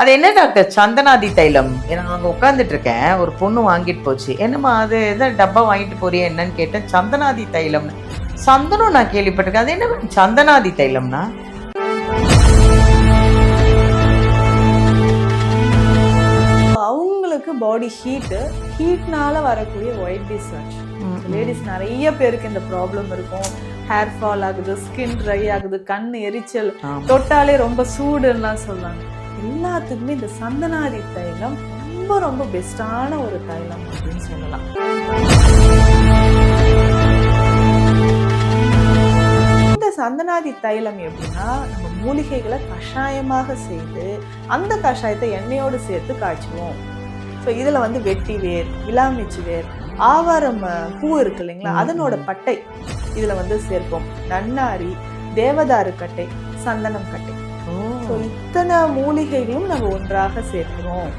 அது என்ன டாக்டர்? சந்தனாதி தைலம். நான் அங்கே உட்காந்துட்டு இருக்கேன் ஒரு பொண்ணு வாங்கிட்டு போச்சு. என்னம்மா அது? எதை டப்பா வாங்கிட்டு போறியா? என்னன்னு கேட்டேன். சந்தனாதி தைலம்னு சந்தனம் நான் கேள்விப்பட்டிருக்கேன். அது என்ன சந்தனாதி தைலம்னா? அவங்களுக்கு பாடி ஹீட்டு ஹீட்னால வரக்கூடிய ஒயிட் டிஸ்சார்ஜ் லேடிஸ் நிறைய பேருக்கு இந்த ப்ராப்ளம் இருக்கும். ஹேர் ஃபால் ஆகுது ஸ்கின் ட்ரை ஆகுது கண் எரிச்சல். தொட்டாலே ரொம்ப சூடுலாம் சொல்லுவாங்க. எல்லாத்துக்குமே இந்த சந்தனாதி தைலம் ரொம்ப ரொம்ப பெஸ்டான ஒரு தைலம் அப்படின்னு சொல்லலாம். இந்த சந்தனாதி தைலம் எப்படின்னா நம்ம மூலிகைகளை கஷாயமாக செய்து அந்த கஷாயத்தை எண்ணெயோடு சேர்த்து காய்ச்சுவோம். ஸோ இதில் வந்து வெட்டி வேர் விளாமிச்சி வேர் ஆவாரம் பூ இருக்கு இல்லைங்களா அதனோட பட்டை இதில் வந்து சேர்ப்போம். நன்னாரி தேவதாரு கட்டை சந்தனம் கட்டை. ஸோ இத்தனை மூலிகைகளும் நம்ம ஒன்றாக சேர்க்கிறோம்.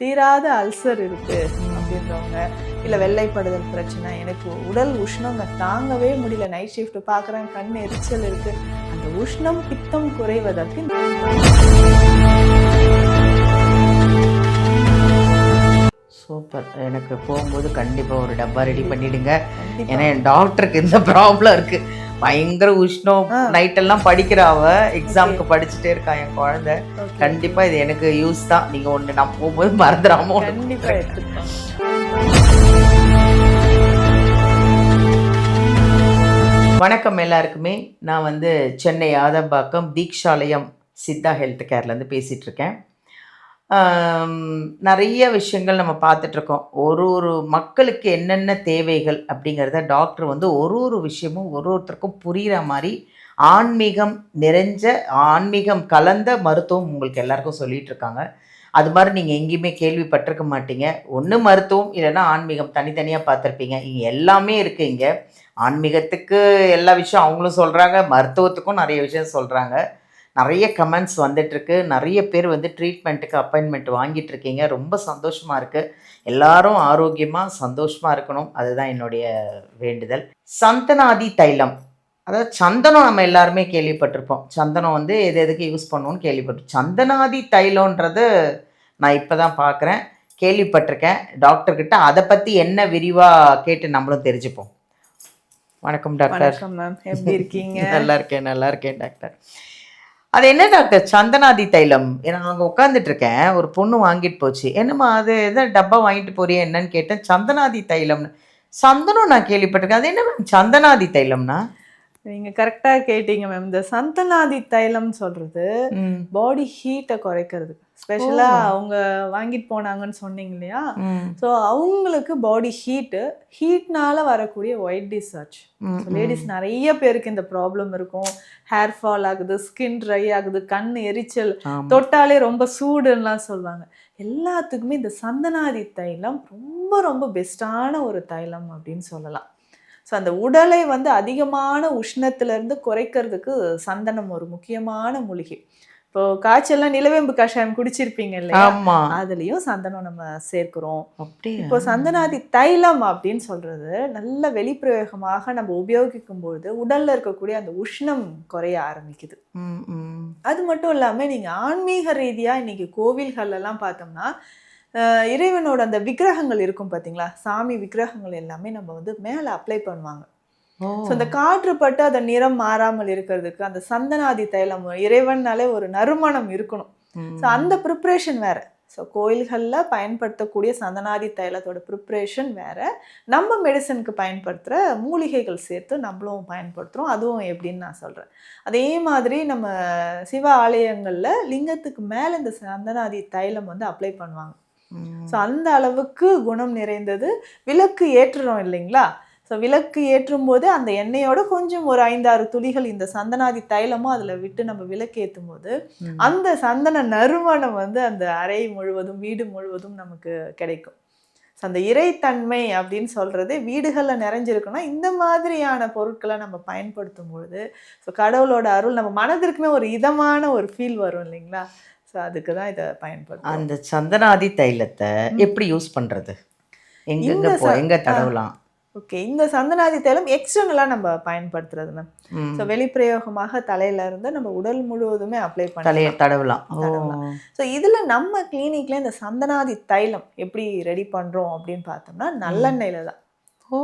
தீராத அல்சர் இருக்கு அப்படின்றவங்க இல்ல வெள்ளைப்படுதல் பிரச்சனை எனக்கு உடல் உஷ்ணங்க தாங்கவே முடியல. நைட் ஷிஃப்ட் பாக்குறேன் கண் எரிச்சல் இருக்கு. அந்த உஷ்ணம் பித்தம் குறைவதற்கு சூப்பர். எனக்கு போகும்போது கண்டிப்பா ஒரு டப்பா ரெடி பண்ணிடுங்க. கண்டிப்பா. ஏன்னா என் டாக்டருக்கு இந்த ப்ராப்ளம் இருக்கு. பயங்கர உஷ்ணம். ஆ. நைட் எல்லாம் படிக்கிற அவ. எக்ஸாமுக்கு படிச்சுட்டே இருக்கா என் குழந்தை. Okay. கண்டிப்பா இது எனக்கு யூஸ் தான். நீங்க ஒண்ணு நான் போகும்போது மறந்துடாம வணக்கம் எல்லாருக்குமே. நான் வந்து சென்னை ஆதம்பாக்கம் தீக்ஷாலயம் சித்தா ஹெல்த் கேர்லேருந்து ஆம், நிறைய விஷயங்கள் நம்ம பார்த்துட்ருக்கோம். ஒரு ஒரு மக்களுக்கு என்னென்ன தேவைகள் அப்படிங்கிறத டாக்டர் வந்து ஒரு ஒரு விஷயமும் ஒரு ஒருத்தருக்கும் புரிகிற மாதிரி ஆன்மீகம் நிறைஞ்ச ஆன்மீகம் கலந்த மருத்துவம் உங்களுக்கு எல்லாருக்கும் சொல்லிகிட்ருக்காங்க அது மாதிரி நீங்கள் எங்கேயுமே கேள்விப்பட்டிருக்க மாட்டீங்க. ஒன்று மருத்துவம் இல்லைன்னா ஆன்மீகம். தனித்தனியாக பார்த்துருப்பீங்க. இங்கே எல்லாமே இருக்குது இங்கே. ஆன்மீகத்துக்கு எல்லா விஷயம் அவங்களும் சொல்கிறாங்க மருத்துவத்துக்கும் நிறைய விஷயம் சொல்கிறாங்க நிறைய கமெண்ட்ஸ் வந்துட்டுருக்கு. நிறைய பேர் வந்து ட்ரீட்மெண்ட்டுக்கு அப்பாயின்மெண்ட் வாங்கிட்டு இருக்கீங்க ரொம்ப சந்தோஷமாக இருக்குது எல்லாரும் ஆரோக்கியமாக சந்தோஷமாக இருக்கணும். அதுதான் என்னுடைய வேண்டுதல். சந்தனாதி தைலம். அதாவது சந்தனம் நம்ம எல்லாருமே கேள்விப்பட்டிருப்போம். சந்தனம் வந்து எது எதுக்கு யூஸ் பண்ணுவோம்னு கேள்விப்பட்டிருப்போம். சந்தனாதி தைலம்ன்றது நான் இப்போ தான் பார்க்குறேன் கேள்விப்பட்டிருக்கேன் டாக்டர்கிட்ட அதை பற்றி என்ன விரிவாக கேட்டு நம்மளும் தெரிஞ்சுப்போம். வணக்கம் டாக்டர் மேம் எப்படி இருக்கீங்க? நல்லா இருக்கேன் நல்லா இருக்கேன் டாக்டர் அது என்ன டாக்டர்? சந்தனாதி தைலம். நான் அங்கே உட்காந்துட்டு இருக்கேன் ஒரு பொண்ணு வாங்கிட்டு போச்சு. என்னம்மா அது? எதாவது டப்பா வாங்கிட்டு போறியா? என்னன்னு கேட்டேன். சந்தனாதி தைலம்னு. சந்தனம் நான் கேள்விப்பட்டிருக்கேன். அது என்ன சந்தனாதி தைலம்னா? நீங்க கரெக்டா கேட்டீங்க மேம் இந்த சந்தனாதி தைலம் சொல்றது ம், பாடி ஹீட்டை குறைக்கிறதுக்கு ஸ்பெஷலா ஓ. அவங்க வாங்கிட்டு போனாங்கன்னு சொன்னீங்க இல்லையா? ஸோ அவங்களுக்கு பாடி ஹீட்டு ஹீட்னால வரக்கூடிய ஒயிட் டிஸ்சார்ஜ் லேடிஸ் நிறைய பேருக்கு இந்த ப்ராப்ளம் இருக்கும். ஹேர் ஃபால் ஆகுது ஸ்கின் ட்ரை ஆகுது கண் எரிச்சல். தொட்டாலே ரொம்ப சூடுன்னெலாம் சொல்லுவாங்க. எல்லாத்துக்குமே இந்த சந்தனாதி தைலம் ரொம்ப ரொம்ப பெஸ்ட்டான ஒரு தைலம் அப்படின்னு சொல்லலாம். ஸோ அந்த உடலை வந்து அதிகமான உஷ்ணத்திலிருந்து குறைக்கிறதுக்கு சந்தனம் ஒரு முக்கியமான மூலிகை. இப்போ காய்ச்சல்லாம் நிலவேம்பு கஷாயம் குடிச்சிருப்பீங்க இல்லையா? அதுலயும் சந்தனம் நம்ம சேர்க்கிறோம். இப்போ சந்தனாதி தைலம் அப்படின்னு சொல்றது நல்ல வெளிப்பிரயோகமாக நம்ம உபயோகிக்கும் பொழுது உடல்ல இருக்கக்கூடிய அந்த உஷ்ணம் குறைய ஆரம்பிக்குது. அது மட்டும் இல்லாம நீங்க ஆன்மீக ரீதியா இன்னைக்கு கோவில்கள் எல்லாம் பார்த்தோம்னா இறைவனோட அந்த விக்கிரகங்கள் இருக்கும் பாத்தீங்களா? சாமி விக்கிரகங்கள் எல்லாமே நம்ம வந்து மேல அப்ளை பண்ணுவாங்க. ஸோ அந்த காற்று பட்டு அந்த நிறம் மாறாமல் இருக்கிறதுக்கு அந்த சந்தனாதி தைலம் இறைவன்னாலே ஒரு நறுமணம் இருக்கணும். ஸோ அந்த ப்ரிப்ரேஷன் வேற. ஸோ கோயில்களில் பயன்படுத்தக்கூடிய சந்தனாதி தைலத்தோட ப்ரிப்ரேஷன் வேற. நம்ம மெடிசனுக்கு பயன்படுத்துகிற மூலிகைகள் சேர்த்து நம்மளும் பயன்படுத்துகிறோம் அதுவும் எப்படின்னு நான் சொல்கிறேன் அதே மாதிரி நம்ம சிவ ஆலயங்களில் லிங்கத்துக்கு மேலே இந்த சந்தனாதி தைலம் வந்து அப்ளை பண்ணுவாங்க. ஸோ அந்த அளவுக்கு குணம் நிறைந்தது. விளக்கு ஏற்றுறோம் இல்லைங்களா? ஸோ விளக்கு ஏற்றும் போது அந்த எண்ணெயோட கொஞ்சம் ஒரு ஐந்தாறு துளிகள் இந்த சந்தனாதி தைலமும் அதில் விட்டு நம்ம விளக்கு ஏற்றும் போது. அந்த சந்தன நறுமணம் வந்து அந்த அறை முழுவதும் வீடு முழுவதும் நமக்கு கிடைக்கும். ஸோ அந்த இறைத்தன்மை அப்படின்னு சொல்றது வீடுகளில் நிறைஞ்சிருக்குன்னா இந்த மாதிரியான பொருட்களை நம்ம பயன்படுத்தும் பொழுது ஸோ கடவுளோட அருள் நம்ம மனதிற்குமே ஒரு இதமான ஒரு ஃபீல் வரும் இல்லைங்களா? ஸோ அதுக்கு தான் இதை பயன்படுத்தும் அந்த சந்தனாதி தைலத்தை எப்படி யூஸ் பண்றது? எங்கெங்க எங்க தடவலாம்? ஓகே இந்த சந்தனாதி தைலம் எக்ஸ்டர்னலா நம்ம பயன்படுத்துறது மேம். ஸோ வெளிப்பிரயோகமாக தலையில இருந்து நம்ம உடல் முழுவதுமே அப்ளை தலையை பண்ணலாம் தடவலாம். ஸோ இதுல நம்ம கிளினிக்ல இந்த சந்தனாதி தைலம் எப்படி ரெடி பண்றோம் அப்படின்னு பார்த்தோம்னா நல்லெண்ணெயில தான். ஓ.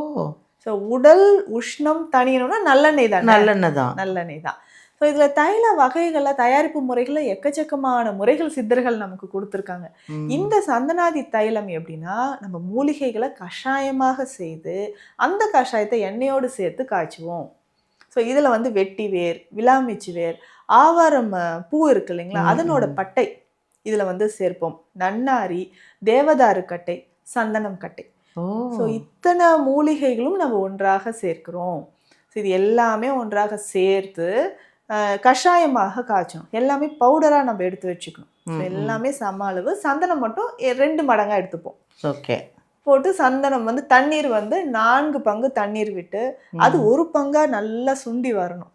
ஸோ உடல் உஷ்ணம் தணியணும்னா நல்லெண்ணெய் தான். நல்லெண்ணெய் தான். நல்லெண்ணெய் தான். ஸோ இதில் தைல வகைகள்ல தயாரிப்பு முறைகள்ல எக்கச்சக்கமான முறைகள் சித்தர்கள் நமக்கு கொடுத்துருக்காங்க. இந்த சந்தனாதி தைலம் எப்படின்னா நம்ம மூலிகைகளை கஷாயமாக செய்து அந்த கஷாயத்தை எண்ணெயோடு சேர்த்து காய்ச்சுவோம். ஸோ இதில் வந்து வெட்டி வேர் விலாமிச்சி வேர் ஆவாரம் பூ இருக்கு இல்லைங்களா அதனோட. பட்டை இதில் வந்து சேர்ப்போம். நன்னாரி தேவதாரு கட்டை சந்தனம் கட்டை. ஸோ இத்தனை மூலிகைகளும் நம்ம ஒன்றாக சேர்க்கிறோம். ஸோ இது எல்லாமே ஒன்றாக சேர்த்து கஷாயமாக காய்ச்சணும். எல்லாமே பவுடராக நம்ம எடுத்து வச்சுக்கணும். எல்லாமே சம அளவு. சந்தனம் மட்டும் ரெண்டு மடங்காக எடுத்துப்போம். ஓகே. போட்டு சந்தனம் வந்து தண்ணீர் வந்து நான்கு பங்கு தண்ணீர் விட்டு அது ஒரு பங்கா நல்லா சுண்டி வரணும்.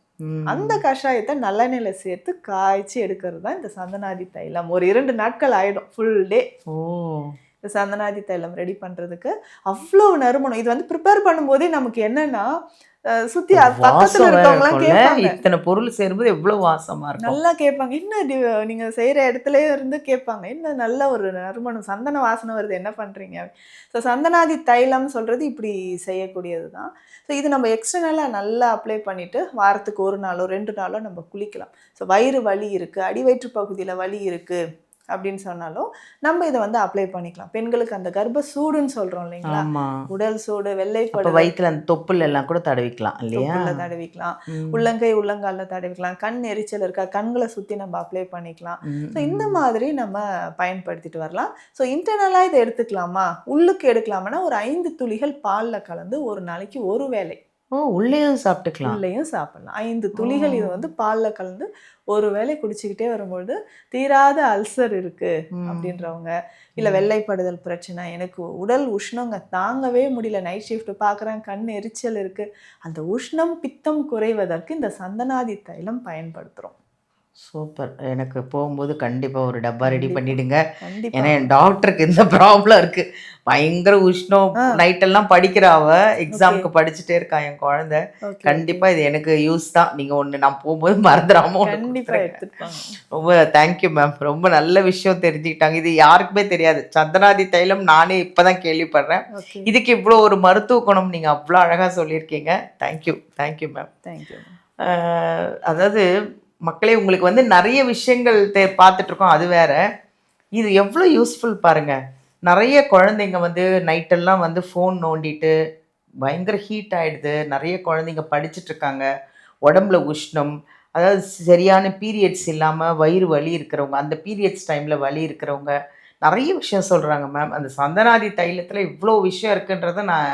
அந்த கஷாயத்தை நல்லெண்ணெயில சேர்த்து காய்ச்சி எடுக்கிறது தான் இந்த சந்தனாதி தைலம். ஒரு இரண்டு நாட்கள் ஆயிடும். ஃபுல் டே ஓ. இந்த சந்தனாதி தைலம் ரெடி பண்றதுக்கு அவ்வளோ நறுமணம். இது வந்து ப்ரிப்பேர் பண்ணும்போதே நமக்கு என்னன்னா சுத்தி பக்கத்துல வாசம் வேற இருக்கவங்க எல்லாம் இருக்கும்ல. கேட்பாங்க. இத்தனை பொருள் சேரும்போது எவ்வளவு வாசமா இருக்கும்? நல்லா கேட்பாங்க. என்ன நீங்க செய்யற இடத்துலயே இருந்து கேட்பாங்க. என்ன நல்ல ஒரு நறுமணம் சந்தன வாசனை வருது என்ன பண்றீங்க? ஸோ சந்தனாதி தைலம் சொல்றது இப்படி செய்யக்கூடியது தான். ஸோ இது நம்ம எக்ஸ்டர்னலா நல்லா அப்ளை பண்ணிட்டு வாரத்துக்கு ஒரு நாளோ ரெண்டு நாளோ நம்ம குளிக்கலாம். ஸோ வயிறு வலி இருக்கு அடிவயிற்று பகுதியில வலி இருக்கு. அப்படின்னு சொன்னாலும் நம்ம இதை வந்து அப்ளை பண்ணிக்கலாம். பெண்களுக்கு அந்த கர்ப்ப சூடுன்னு சொல்றோம் இல்லைங்களா? உடல் சூடு வெள்ளைப்படு வயித்துல அந்த தொப்புல எல்லாம் கூட தடவிக்கலாம் இல்லையா? தடவிக்கலாம். உள்ளங்கை உள்ளங்கால்ல தடவிக்கலாம். கண் எரிச்சல் இருக்கா கண்களை சுத்தி நம்ம அப்ளை பண்ணிக்கலாம். ஸோ இந்த. மாதிரி நம்ம பயன்படுத்திட்டு வரலாம். ஸோ இன்டர்னலாக இதை எடுத்துக்கலாமா? உள்ளுக்கு எடுக்கலாமான்னா ஒரு ஐந்து துளிகள் பாலில் கலந்து ஒரு நாளைக்கு ஒரு வேளை ஓ உள்ளேயும் சாப்பிட்டுக்கலாம் உள்ளேயும் சாப்பிடலாம் ஐந்து துளிகள். இது வந்து பாலில் கலந்து ஒரு வேளை குடிச்சிக்கிட்டே வரும்பொழுது தீராத அல்சர் இருக்கு ம். அப்படின்றவங்க இல்லை. வெள்ளைப்படுதல் பிரச்சனை எனக்கு உடல் உஷ்ணங்க தாங்கவே முடியல நைட் ஷிஃப்ட் பார்க்குறேன் கண் எரிச்சல் இருக்கு அந்த உஷ்ணம் பித்தம் குறைவதற்கு இந்த சந்தனாதி தைலம் பயன்படுத்துகிறோம் சூப்பர் எனக்கு போகும்போது கண்டிப்பா ஒரு டப்பா ரெடி. பண்ணிடுங்க. கண்டிப்பா. ஏன்னா என் டாக்டருக்கு இந்த ப்ராப்ளம் இருக்கு. பயங்கர உஷ்ணம். ஆ. நைட் எல்லாம் படிக்கிறா அவ. எக்ஸாமுக்கு படிச்சுட்டே இருக்கா என் குழந்தை. Okay, கண்டிப்பா இது எனக்கு யூஸ் தான். நீங்க ஒண்ணு நான் போகும்போது மறந்துடாம ரொம்ப தேங்க்யூ மேம் ரொம்ப நல்ல விஷயம் தெரிஞ்சுக்கிட்டாங்க. இது யாருக்குமே தெரியாது. சந்தனாதி தைலம் நானே இப்பதான் கேள்விப்படுறேன். ஓகே இதுக்கு இவ்வளோ ஒரு மருத்துவ குணம் நீங்க அவ்வளோ அழகா சொல்லியிருக்கீங்க. தேங்க்யூ தேங்க்யூ மேம் தேங்க்யூ அதாவது மக்களே உங்களுக்கு வந்து நிறைய விஷயங்கள் தே பார்த்துட்ருக்கோம். அது வேற. இது எவ்வளோ யூஸ்ஃபுல் பாருங்கள் நிறைய குழந்தைங்க வந்து நைட்டெல்லாம் வந்து ஃபோன் நோண்டிட்டு பயங்கர ஹீட் ஆகிடுது நிறைய குழந்தைங்க படிச்சுட்ருக்காங்க. உடம்புல உஷ்ணம். அதாவது சரியான பீரியட்ஸ் இல்லாமல் வயிறு வலி இருக்கிறவங்க அந்த பீரியட்ஸ் டைமில் வலி இருக்கிறவங்க நிறைய விஷயம் சொல்கிறாங்க மேம் அந்த சந்தனாதி தைலத்தில் இவ்வளோ விஷயம் இருக்குன்றதை நான்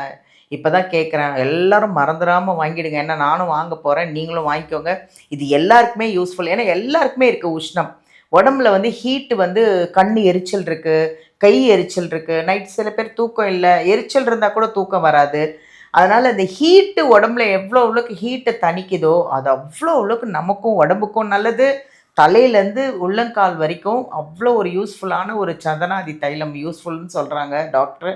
இப்போ தான் கேட்குறேன் எல்லோரும் மறந்துடாமல் வாங்கிடுங்க. ஏன்னா நானும் வாங்க போகிறேன் நீங்களும் வாங்கிக்கோங்க. இது எல்லாருக்குமே யூஸ்ஃபுல் ஏன்னா எல்லாருக்குமே இருக்குது உஷ்ணம். உடம்புல வந்து ஹீட்டு வந்து கண் எரிச்சல் இருக்குது கை எரிச்சல் இருக்குது நைட் சில பேர் தூக்கம் இல்லை. எரிச்சல் இருந்தால் கூட தூக்கம் வராது. அதனால் இந்த ஹீட்டு உடம்புல எவ்வளோ அவ்வளோக்கு ஹீட்டை தணிக்குதோ அது அவ்வளோ அவ்வளோக்கு நமக்கும் உடம்புக்கும் நல்லது. தலையிலேருந்து உள்ளங்கால் வரைக்கும் அவ்வளோ ஒரு யூஸ்ஃபுல்லான ஒரு சந்தனாதி தைலம் யூஸ்ஃபுல்னு சொல்கிறாங்க டாக்டர்.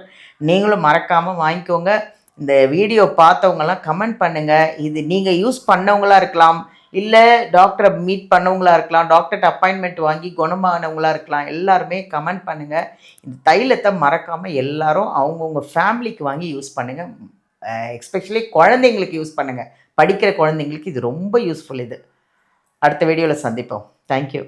நீங்களும் மறக்காமல் வாங்கிக்கோங்க. இந்த வீடியோ பார்த்தவங்கலாம் கமெண்ட் பண்ணுங்கள் இது நீங்கள் யூஸ் பண்ணவங்களா இருக்கலாம். இல்லை டாக்டரை மீட் பண்ணவங்களா இருக்கலாம். டாக்டர்கிட்ட அப்பாயின்மெண்ட் வாங்கி குணமானவங்களா இருக்கலாம். எல்லாருமே கமெண்ட் பண்ணுங்கள் இந்த தைலத்தை மறக்காமல் எல்லாரும் அவங்கவுங்க ஃபேமிலிக்கு வாங்கி யூஸ் பண்ணுங்கள் எஸ்பெஷலி குழந்தைங்களுக்கு யூஸ் பண்ணுங்கள் படிக்கிற குழந்தைங்களுக்கு இது ரொம்ப யூஸ்ஃபுல் இது. அடுத்த வீடியோவில் சந்திப்போம். தேங்க்யூ